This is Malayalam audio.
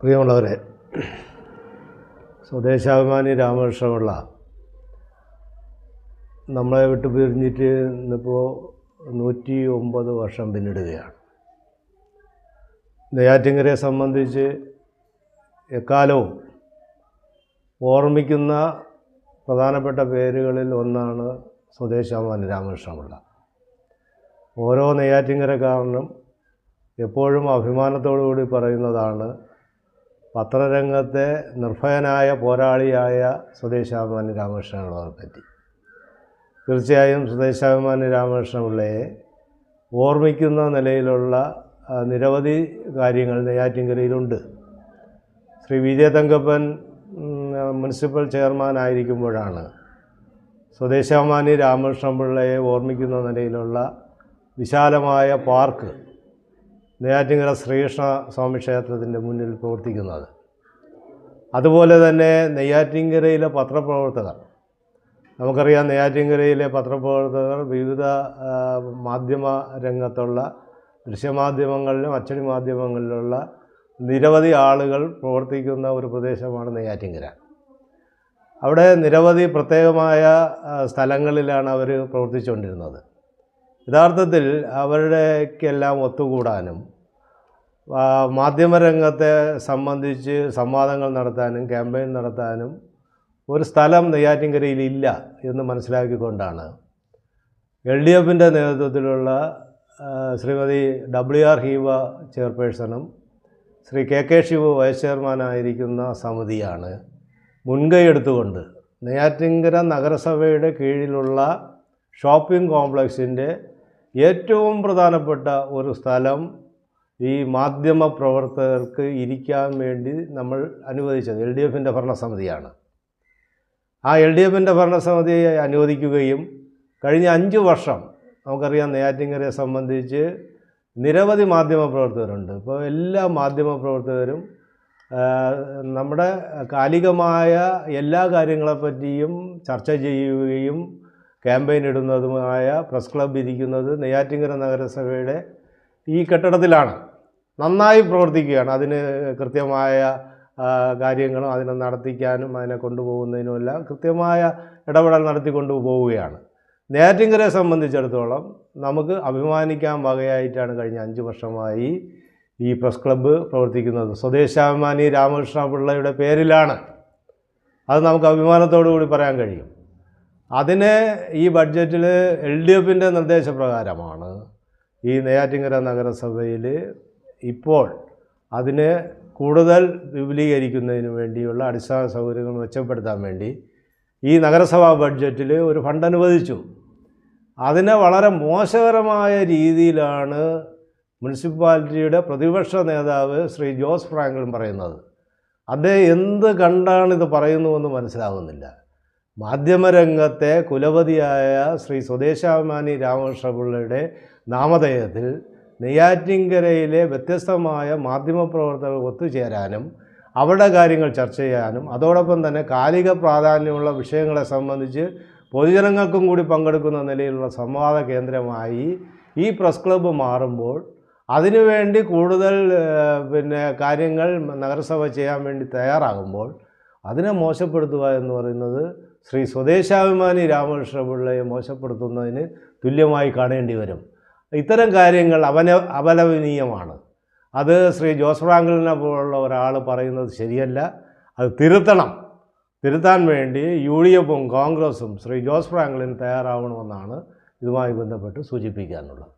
പ്രിയമുള്ളവരെ സ്വദേശാഭിമാനി രാമകൃഷ്ണമുള്ള നമ്മളെ വിട്ടു പിരിഞ്ഞിട്ട് ഇന്നിപ്പോൾ നൂറ്റി ഒമ്പത് വർഷം പിന്നിടുകയാണ്. നെയ്യാറ്റിങ്കരെ സംബന്ധിച്ച് എക്കാലവും ഓർമ്മിക്കുന്ന പ്രധാനപ്പെട്ട പേരുകളിൽ ഒന്നാണ് സ്വദേശാഭിമാനി രാമകൃഷ്ണമുള്ള ഓരോ നെയ്യാറ്റിങ്കരക്കാരനും എപ്പോഴും അഭിമാനത്തോടു കൂടി പറയുന്നതാണ് പത്രരംഗത്തെ നിർഭയനായ പോരാളിയായ സ്വദേശാഭിമാനി രാമകൃഷ്ണപിള്ളയെ പറ്റി. തീർച്ചയായും സ്വദേശാഭിമാനി രാമകൃഷ്ണപിള്ളയെ ഓർമ്മിക്കുന്ന നിലയിലുള്ള നിരവധി കാര്യങ്ങൾ നെയ്യാറ്റിൻകരയിലുണ്ട്. ശ്രീ വിജയ തങ്കപ്പൻ മുനിസിപ്പൽ ചെയർമാൻ ആയിരിക്കുമ്പോഴാണ് സ്വദേശാഭിമാനി രാമകൃഷ്ണപിള്ളയെ ഓർമ്മിക്കുന്ന നിലയിലുള്ള വിശാലമായ പാർക്ക് നെയ്യാറ്റിൻകര ശ്രീകൃഷ്ണ സ്വാമി ക്ഷേത്രത്തിന്റെ മുന്നിൽ പ്രവർത്തിക്കുന്നത്. അതുപോലെ തന്നെ നെയ്യാറ്റിങ്കരയിലെ പത്രപ്രവർത്തകർ. നമുക്കറിയാം നെയ്യാറ്റിങ്കരയിലെ പത്രപ്രവർത്തകർ വിവിധ മാധ്യമ രംഗത്തുള്ള ദൃശ്യമാധ്യമങ്ങളിലും അച്ചടി മാധ്യമങ്ങളിലുള്ള നിരവധി ആളുകൾ പ്രവർത്തിക്കുന്ന ഒരു പ്രദേശമാണ് നെയ്യാറ്റിങ്കര അവിടെ നിരവധി പ്രത്യേകമായ സ്ഥലങ്ങളിലാണ് അവർ പ്രവർത്തിച്ചുകൊണ്ടിരുന്നത്. യഥാർത്ഥത്തിൽ അവരുടെക്കെല്ലാം ഒത്തുകൂടാനും മാധ്യമരംഗത്തെ സംബന്ധിച്ച് സംവാദങ്ങൾ നടത്താനും ക്യാമ്പയിൻ നടത്താനും ഒരു സ്ഥലം നെയ്യാറ്റിൻകരയിൽ ഇല്ല എന്ന് മനസ്സിലാക്കിക്കൊണ്ടാണ് എൽ ഡി എഫിന്റെ നേതൃത്വത്തിലുള്ള Shrimati W R ഹീവ ചെയർപേഴ്സണും Shri K K Shiva vice ചെയർമാനായിരിക്കുന്ന സമിതിയാണ് മുൻകൈ എടുത്തുകൊണ്ട് നെയ്യാറ്റിൻകര നഗരസഭയുടെ കീഴിലുള്ള ഷോപ്പിംഗ് കോംപ്ലക്സിന്റെ ഏറ്റവും പ്രധാനപ്പെട്ട ഒരു സ്ഥലം ഈ മാധ്യമ പ്രവർത്തകർക്ക് ഇരിക്കാൻ വേണ്ടി നമ്മൾ അനുവദിച്ചത് എൽ ഡി എഫിന്റെ ഭരണസമിതിയാണ്. ആ എൽ ഡി എഫിന്റെ ഭരണസമിതി അനുവദിക്കുകയും കഴിഞ്ഞ അഞ്ച് വർഷം നമുക്കറിയാം നെയ്യാറ്റിൻകരയെ സംബന്ധിച്ച് നിരവധി മാധ്യമ പ്രവർത്തകരുണ്ട്. ഇപ്പോൾ എല്ലാ മാധ്യമ പ്രവർത്തകരും നമ്മുടെ കാലികമായ എല്ലാ കാര്യങ്ങളെപ്പറ്റിയും ചർച്ച ചെയ്യുകയും ക്യാമ്പയിൻ ഇടുന്നതുമായ പ്രസ് ക്ലബ്ബ് ഇരിക്കുന്നത് നെയ്യാറ്റിങ്കര നഗരസഭയുടെ ഈ കെട്ടിടത്തിലാണ്. നന്നായി പ്രവർത്തിക്കുകയാണ്. അതിന് കൃത്യമായ കാര്യങ്ങളും അതിനെ നടത്തിക്കാനും അതിനെ കൊണ്ടുപോകുന്നതിനും എല്ലാം കൃത്യമായ ഇടപെടൽ നടത്തിക്കൊണ്ടു പോവുകയാണ്. നെയ്യാറ്റിൻകരയെ സംബന്ധിച്ചിടത്തോളം നമുക്ക് അഭിമാനിക്കാൻ വകയായിട്ടാണ് കഴിഞ്ഞ അഞ്ച് വർഷമായി ഈ പ്രസ് ക്ലബ്ബ് പ്രവർത്തിക്കുന്നത്. സ്വദേശാഭിമാനി രാമകൃഷ്ണ പിള്ളയുടെ പേരിലാണ്. അത് നമുക്ക് അഭിമാനത്തോടു കൂടി പറയാൻ കഴിയും. അതിന് ഈ ബഡ്ജറ്റിൽ എൽ ഡി എഫിന്റെ നിർദ്ദേശപ്രകാരമാണ് ഈ നെയ്യാറ്റിങ്കര നഗരസഭയിൽ ഇപ്പോൾ അതിന് കൂടുതൽ വിപുലീകരിക്കുന്നതിന് വേണ്ടിയുള്ള അടിസ്ഥാന സൗകര്യങ്ങൾ മെച്ചപ്പെടുത്താൻ വേണ്ടി ഈ നഗരസഭാ ബഡ്ജറ്റിൽ ഒരു ഫണ്ട് അനുവദിച്ചു. അതിനെ വളരെ മോശകരമായ രീതിയിലാണ് മുനിസിപ്പാലിറ്റിയുടെ പ്രതിപക്ഷ നേതാവ് ശ്രീ ജോസ് ഫ്രാങ്ക്ലിൻ പറയുന്നത്. അദ്ദേഹം എന്ത് കണ്ടാണ് ഇത് പറയുന്നുവെന്ന് മനസ്സിലാകുന്നില്ല മാധ്യമരംഗത്തെ കുലപതിയായ ശ്രീ സ്വദേശാഭിമാനി രാമകൃഷ്ണപിള്ളയുടെ നാമധേയത്തിൽ നെയ്യാറ്റിൻകരയിലെ വ്യത്യസ്തമായ മാധ്യമപ്രവർത്തകർ ഒത്തുചേരാനും അവരുടെ കാര്യങ്ങൾ ചർച്ച ചെയ്യാനും അതോടൊപ്പം തന്നെ കാലിക പ്രാധാന്യമുള്ള വിഷയങ്ങളെ സംബന്ധിച്ച് പൊതുജനങ്ങൾക്കും കൂടി പങ്കെടുക്കുന്ന നിലയിലുള്ള സംവാദ കേന്ദ്രമായി ഈ പ്രസ് ക്ലബ്ബ് മാറുമ്പോൾ അതിനുവേണ്ടി കൂടുതൽ പിന്നെ കാര്യങ്ങൾ നഗരസഭ ചെയ്യാൻ വേണ്ടി തയ്യാറാകുമ്പോൾ അതിനെ മോശപ്പെടുത്തുക എന്ന് പറയുന്നത് ശ്രീ സ്വദേശാഭിമാനി രാമകൃഷ്ണപിള്ളയെ മോശപ്പെടുത്തുന്നതിന് തുല്യമായി കാണേണ്ടി വരും. ഇത്തരം കാര്യങ്ങൾ അവന അപലപനീയമാണ്. അത് ശ്രീ ജോസ് ഫ്രാങ്കലിനെ പോലുള്ള ഒരാൾ പറയുന്നത് ശരിയല്ല. അത് തിരുത്തണം. തിരുത്താൻ വേണ്ടി യു ഡി എഫും കോൺഗ്രസും ശ്രീ ജോസ് ഫ്രാങ്ക്ലിൻ തയ്യാറാവണമെന്നാണ് ഇതുമായി ബന്ധപ്പെട്ട് സൂചിപ്പിക്കാനുള്ളത്